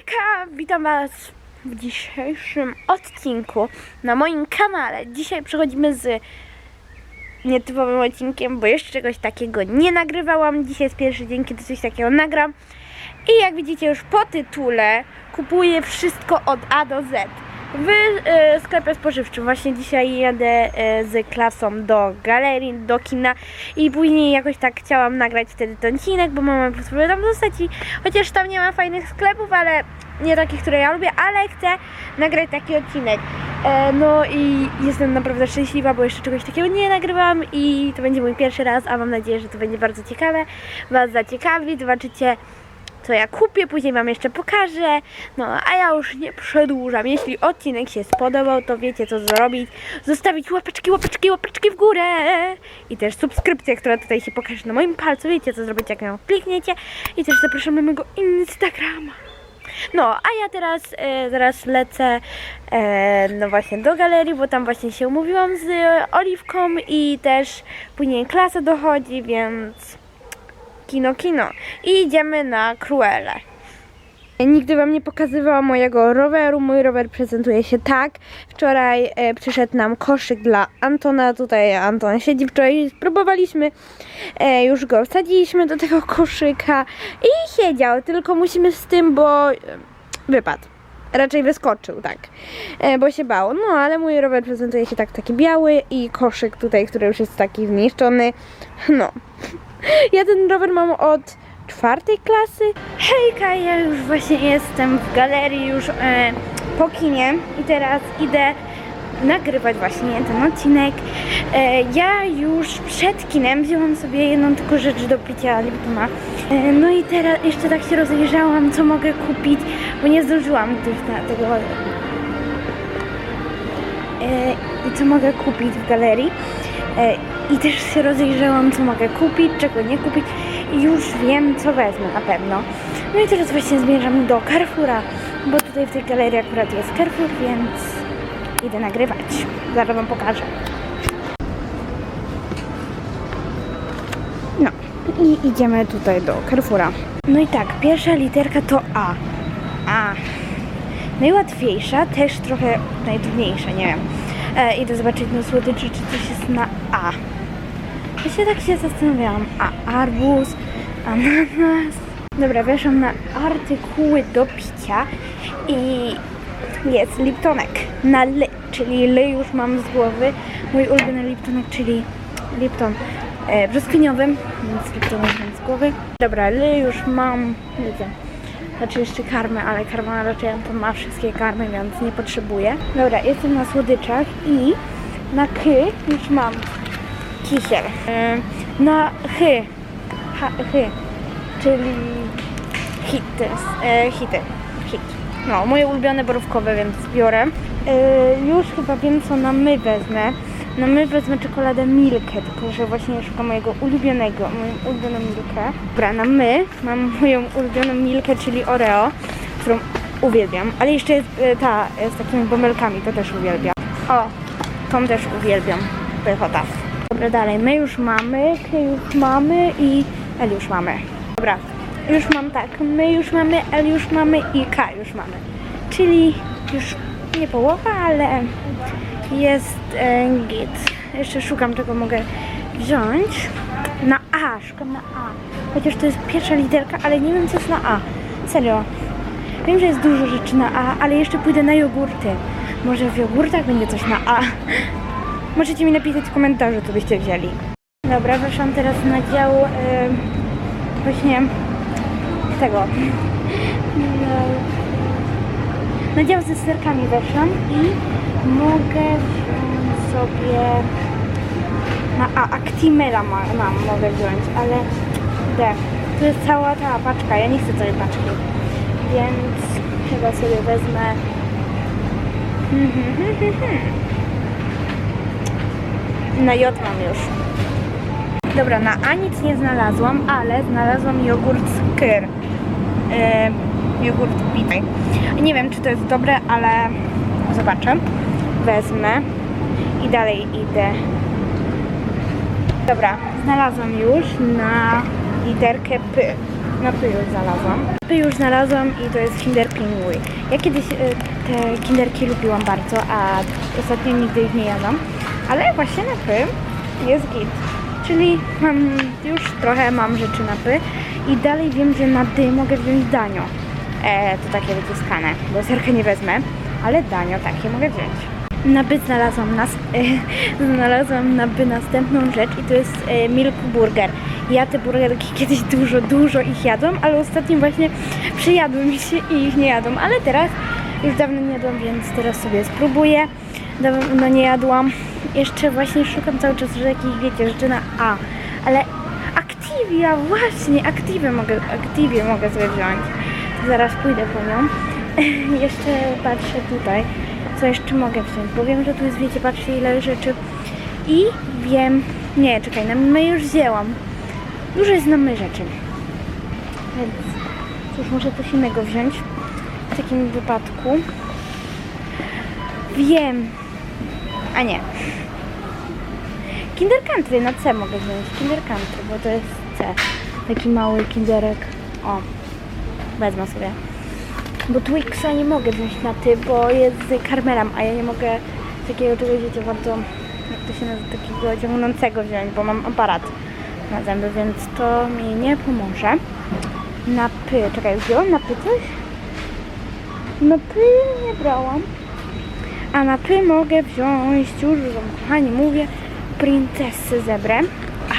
Hejka! Witam Was w dzisiejszym odcinku na moim kanale. Dzisiaj przechodzimy z nietypowym odcinkiem, bo jeszcze czegoś takiego nie nagrywałam. Dzisiaj jest pierwszy dzień, kiedy coś takiego nagram. I jak widzicie już po tytule, kupuję wszystko od A do Z. W e, sklepie spożywczym właśnie dzisiaj jadę e, z klasą do galerii, do kina i później jakoś tak chciałam nagrać wtedy ten odcinek, bo mama pozwoliła tam zostać i chociaż tam nie ma fajnych sklepów, ale nie takich, które ja lubię, ale chcę nagrać taki odcinek. E, no i jestem naprawdę szczęśliwa, bo jeszcze czegoś takiego nie nagrywałam i to będzie mój pierwszy raz, a mam nadzieję, że to będzie bardzo ciekawe. Was zaciekawi, zobaczycie co ja kupię, później Wam jeszcze pokażę. No, a ja już nie przedłużam. Jeśli odcinek się spodobał, to wiecie co zrobić. Zostawić łapeczki, łapeczki, łapeczki w górę. I też subskrypcję, która tutaj się pokaże na moim palcu. Wiecie co zrobić, jak ją klikniecie. I też zapraszam na mojego Instagrama. No, a ja teraz e, zaraz lecę e, no właśnie do galerii, bo tam właśnie się umówiłam z e, Oliwką i też później klasa dochodzi, więc kino, kino. I idziemy na Cruelle. Nigdy Wam nie pokazywałam mojego roweru. Mój rower prezentuje się tak. Wczoraj e, przyszedł nam koszyk dla Antona. Tutaj Anton siedzi. Wczoraj spróbowaliśmy. E, już go wsadziliśmy do tego koszyka i siedział. Tylko musimy z tym, bo e, wypadł. Raczej wyskoczył, tak. E, bo się bał. No, ale mój rower prezentuje się tak taki biały i koszyk tutaj, który już jest taki zniszczony. No. Ja ten rower mam od czwartej klasy. Hejka, ja już właśnie jestem w galerii, już e, po kinie i teraz idę nagrywać właśnie ten odcinek. E, ja już przed kinem wzięłam sobie jedną tylko rzecz do picia Liptona. E, no i teraz jeszcze tak się rozejrzałam, co mogę kupić, bo nie zdążyłam też na tego e, i co mogę kupić w galerii. E, I też się rozejrzałam, co mogę kupić, czego nie kupić i już wiem, co wezmę na pewno. No i teraz właśnie zmierzam do Carrefoura, bo tutaj w tej galerii akurat jest Carrefour, więc idę nagrywać. Zaraz Wam pokażę. No i idziemy tutaj do Carrefoura. No i tak, pierwsza literka to A. A. Najłatwiejsza, też trochę najtrudniejsza, nie wiem. E, idę zobaczyć na słodyczy, czy coś jest na A. Ja się tak się zastanawiałam. A arbuz, ananas. Dobra, weszłam na artykuły do picia i jest Liptonek na L, czyli L już mam z głowy. Mój ulubiony Liptonek, czyli Lipton e, brzoskwiniowy, więc Lipton mam z głowy. Dobra, L już mam, widzę. Znaczy jeszcze karmy, ale karma raczej Anton ma wszystkie karmy, więc nie potrzebuję. Dobra, jestem na słodyczach i na K już mam kisiel. E, Na H, H, H czyli hity, e, hity, hit. No, moje ulubione borówkowe, więc biorę. E, już chyba wiem, co na my wezmę. Na my wezmę czekoladę Milkę, tylko że właśnie szukam mojego ulubionego, moją ulubioną Milkę. Dobra, na my mam moją ulubioną Milkę, czyli Oreo, którą uwielbiam. Ale jeszcze jest ta z takimi bąbelkami, to też uwielbiam. O, tą też uwielbiam. Pychota. Dobra, dalej. My już mamy, K już mamy i L już mamy. Dobra, już mam tak. My już mamy, L już mamy i K już mamy. Czyli już nie połowa, ale jest e, git. Jeszcze szukam czego mogę wziąć. Na A, szukam na A. Chociaż to jest pierwsza literka, ale nie wiem co jest na A. Serio. Wiem, że jest dużo rzeczy na A, ale jeszcze pójdę na jogurty. Może w jogurtach będzie coś na A. Możecie mi napisać w komentarzu, co byście wzięli. Dobra, weszłam teraz na dział e, właśnie tego. Na dział ze serkami weszłam i mogę wziąć sobie A, Actimela ma, mam, mogę wziąć, ale D. To jest cała ta paczka, ja nie chcę całej paczki, więc chyba sobie wezmę na J mam już. Dobra, na A nic nie znalazłam, ale znalazłam jogurt z kyr. Yy, jogurt pitej. Nie wiem, czy to jest dobre, ale zobaczę. Wezmę i dalej idę. Dobra, znalazłam już na literkę P. Na Py już znalazłam. Py już znalazłam i to jest Kinder Pingui. Ja kiedyś e, te kinderki lubiłam bardzo, a ostatnio nigdy ich nie jadłam. Ale właśnie na Py jest git. Czyli mam już trochę mam rzeczy na Py i dalej wiem, że na Dy mogę wziąć danio. E, to takie wyciskane, bo serkę nie wezmę, ale danio takie mogę wziąć. Na by znalazłam, nas, e, znalazłam na by następną rzecz i to jest e, milk burger. Ja te burgerki kiedyś dużo, dużo ich jadłam, ale ostatnio właśnie przyjadły mi się i ich nie jadłam, ale teraz już dawno nie jadłam, więc teraz sobie spróbuję. Dawno nie jadłam. Jeszcze właśnie szukam cały czas że jakichś, wiecie, rzeczy na A, ale Activia, właśnie, Activia mogę, Activia mogę sobie wziąć. Zaraz pójdę po nią. jeszcze patrzę tutaj, co jeszcze mogę wziąć, bo wiem, że tu jest, wiecie, patrzcie ile rzeczy. I wiem, nie, czekaj, na my już wzięłam. Dużo jest na my rzeczy. Więc cóż, muszę coś innego wziąć w takim wypadku. Wiem. A nie. Kinder Country na C mogę wziąć. Kinder Country, bo to jest C. Taki mały kinderek. O, wezmę sobie. Bo Twixa nie mogę wziąć na ty, bo jest z karmelem, a ja nie mogę takiego czegoś, wiecie, bardzo, jak to się nazywa, takiego ciągnącego wziąć, bo mam aparat na zęby, więc to mi nie pomoże. Na py, czekaj, wziąłam na py coś? Na py nie brałam. A na py mogę wziąć, już wam kochani mówię, princessy zebrę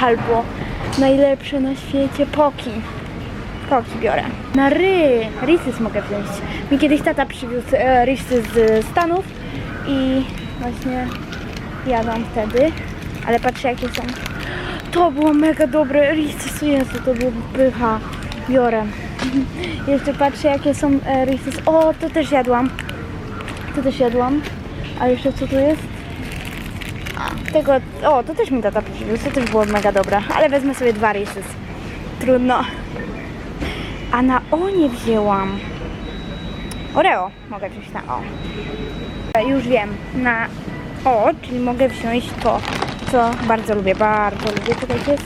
albo najlepsze na świecie poki. Poki biorę. Na ry, Reese's mogę wziąć. Mi kiedyś tata przywiózł e, Reese's z Stanów i właśnie jadłam wtedy, ale patrzę jakie są. To było mega dobre, Reese's, Jezu, to było pycha. Biorę. Jeszcze patrzę jakie są e, Reese's. O, to też jadłam. To też jadłam. A jeszcze co tu jest? Tego, o, to też mi tata przywiózł, to też było mega dobre. Ale wezmę sobie dwa Reese's. Trudno. A na O nie wzięłam. Oreo mogę wziąć na O. E, Już wiem, na O, czyli mogę wziąć to, co bardzo lubię, bardzo lubię. Tutaj jest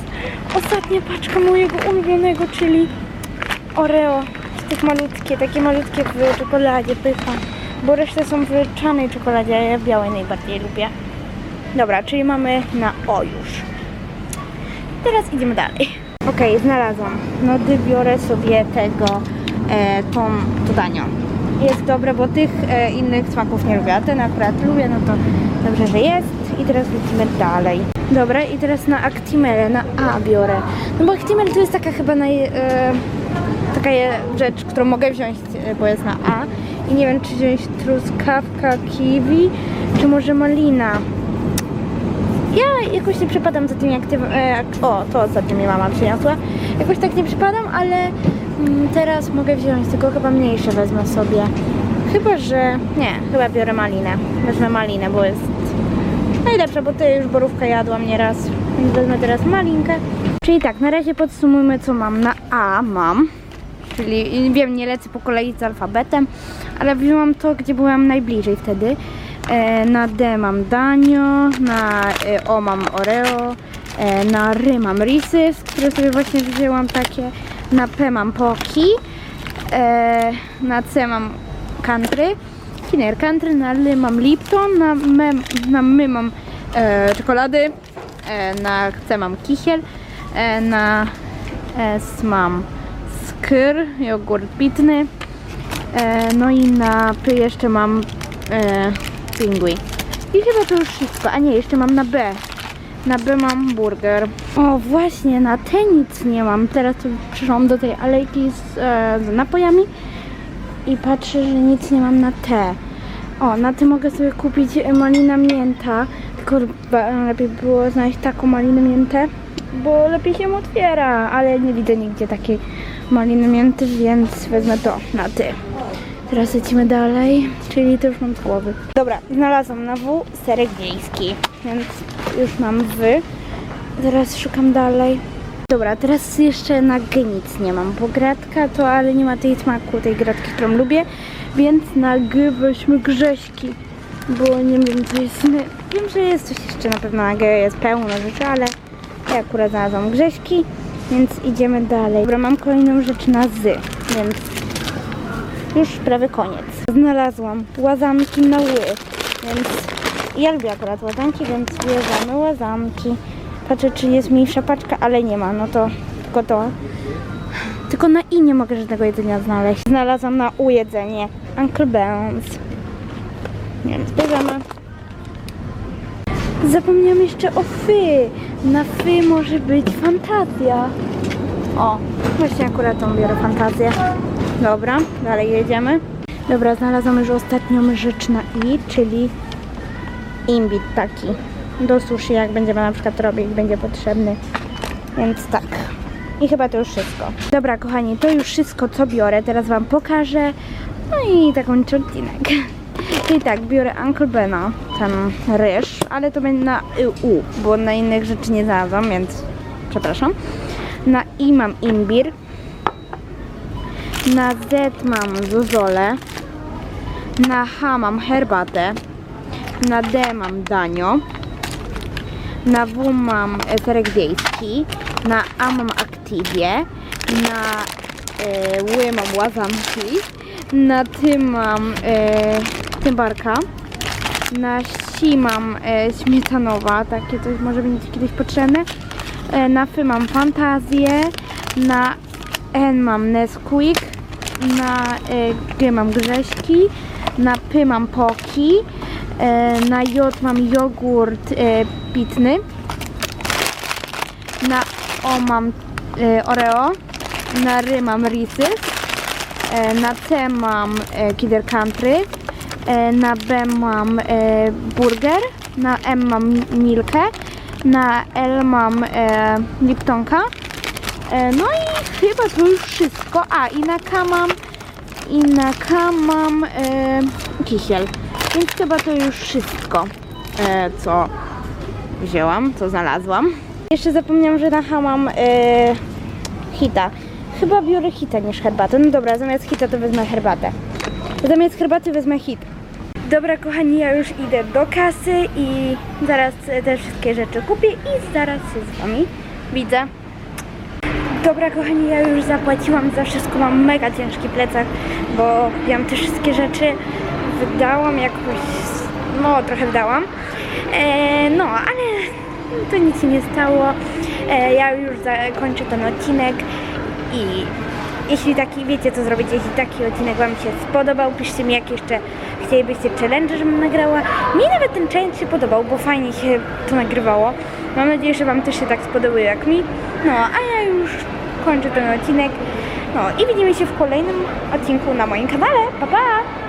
ostatnia paczka mojego ulubionego, czyli Oreo. Tych malutkie, takie malutkie w czekoladzie, pycha. Bo resztę są w czarnej czekoladzie, a ja białej najbardziej lubię. Dobra, czyli mamy na O już. Teraz idziemy dalej. Okej, znalazłam. No gdy biorę sobie tego, e, tą, to danio. Jest dobre, bo tych e, innych smaków nie lubię, a ten akurat lubię, no to dobrze, że jest. I teraz lecimy dalej. Dobra, i teraz na Actimele, na A biorę. No bo Actimel to jest taka chyba naj, e, taka rzecz, którą mogę wziąć, e, bo jest na A. I nie wiem, czy wziąć truskawka, kiwi, czy może malina. Ja jakoś nie przepadam za tymi aktywami. E, o, to ostatnio mi mama przyniosła. Jakoś tak nie przepadam, ale mm, teraz mogę wziąć, tylko chyba mniejsze wezmę sobie. Chyba, że. Nie, chyba biorę malinę. Wezmę malinę, bo jest najlepsza, bo ty już borówkę jadłam nieraz. Więc wezmę teraz malinkę. Czyli tak, na razie podsumujmy, co mam. Na A mam. Czyli wiem, nie lecę po kolei z alfabetem, ale wzięłam to, gdzie byłam najbliżej wtedy. E, na D mam Danio, na e, O mam Oreo, e, na R mam Reese's, które sobie właśnie wzięłam takie, na P mam Poki, na C mam Country, Kinder Country, na L mam Lipton, na na M mam e, czekolady, e, na C mam Kichiel, e, na S mam Skyr, jogurt pitny, E, no i na P jeszcze mam e, pingui. I chyba to już wszystko. A nie, jeszcze mam na B. Na B mam burger. O, właśnie, na T nic nie mam. Teraz przyszłam do tej alejki z, e, z napojami i patrzę, że nic nie mam na T. O, na T mogę sobie kupić e, malina mięta. Tylko lepiej było znaleźć taką malinę miętę, bo lepiej się otwiera, ale nie widzę nigdzie takiej maliny mięty, więc wezmę to na Ty. Teraz lecimy dalej, czyli to już mam z głowy. Dobra, znalazłam na W serek wiejski, więc już mam W. Teraz szukam dalej. Dobra, teraz jeszcze na G nic nie mam, bo gratka to, ale nie ma tej smaku, tej gratki, którą lubię, więc na G weźmy grześki, bo nie wiem co jest, wiem, że jest coś jeszcze na pewno na jest pełno rzeczy, ale ja akurat znalazłam grześki Więc idziemy dalej. Dobra, mam kolejną rzecz na z, więc już prawie koniec. Znalazłam łazanki na ły, więc ja lubię akurat łazanki, więc bierzemy łazanki. Patrzę, czy jest mniejsza paczka, ale nie ma, no to tylko to. Tylko na i nie mogę żadnego jedzenia znaleźć. Znalazłam na u jedzenie Uncle Ben's. Więc bierzemy. Zapomniałam jeszcze o fy. Na fy może być fantazja. O, właśnie akurat tą biorę fantazję. Dobra, dalej jedziemy. Dobra, znalazłam już ostatnią rzecz na i, czyli imbit taki. Do sushi, jak będziemy na przykład robić, będzie potrzebny. Więc tak. I chyba to już wszystko. Dobra, kochani, to już wszystko, co biorę. Teraz Wam pokażę. No i taką odcinek. Czyli tak, biorę Uncle Bena, ten ryż, ale to będzie na u, bo na innych rzeczy nie znalazłam, więc przepraszam. Na i mam imbir. Na z mam zozole. Na h mam herbatę. Na d mam danio. Na W mam e, serek wiejski, na A mam aktywie, na e, Ły mam łazanki, na Ty mam e, na Si mam e, śmietanowa, takie coś może być kiedyś potrzebne, e, na Fy mam fantazję, na N mam Nesquik, na e, G mam grześki, na P mam poki, e, na J mam jogurt e, pitny, na O mam e, Oreo, na R mam e, na C mam e, Kinder Country, e, na B mam e, burger, na M mam Milkę, na L mam e, Liptonka, e, no i chyba to już wszystko. A i na K mam i na K mam e, kisiel. Więc chyba to już wszystko, e, co wzięłam, co znalazłam. Jeszcze zapomniałam, że na H mam e, hita. Chyba biorę hita niż herbatę. No dobra, zamiast hita to wezmę herbatę. Zamiast herbaty wezmę hit. Dobra, kochani, ja już idę do kasy i zaraz te wszystkie rzeczy kupię i zaraz się z wami widzę. Dobra, kochani, ja już zapłaciłam za wszystko. Mam mega ciężki plecak, bo kupiłam te wszystkie rzeczy. Wydałam jakoś, no trochę wydałam. E, no, ale to nic się nie stało. E, ja już zakończę ten odcinek i jeśli taki, wiecie co zrobić, jeśli taki odcinek Wam się spodobał, piszcie mi jak jeszcze chcielibyście challenge, żebym nagrała. Mi nawet ten challenge się podobał, bo fajnie się to nagrywało. Mam nadzieję, że Wam też się tak spodobało jak mi. No, a ja już kończę ten odcinek. No i widzimy się w kolejnym odcinku na moim kanale. Pa, pa!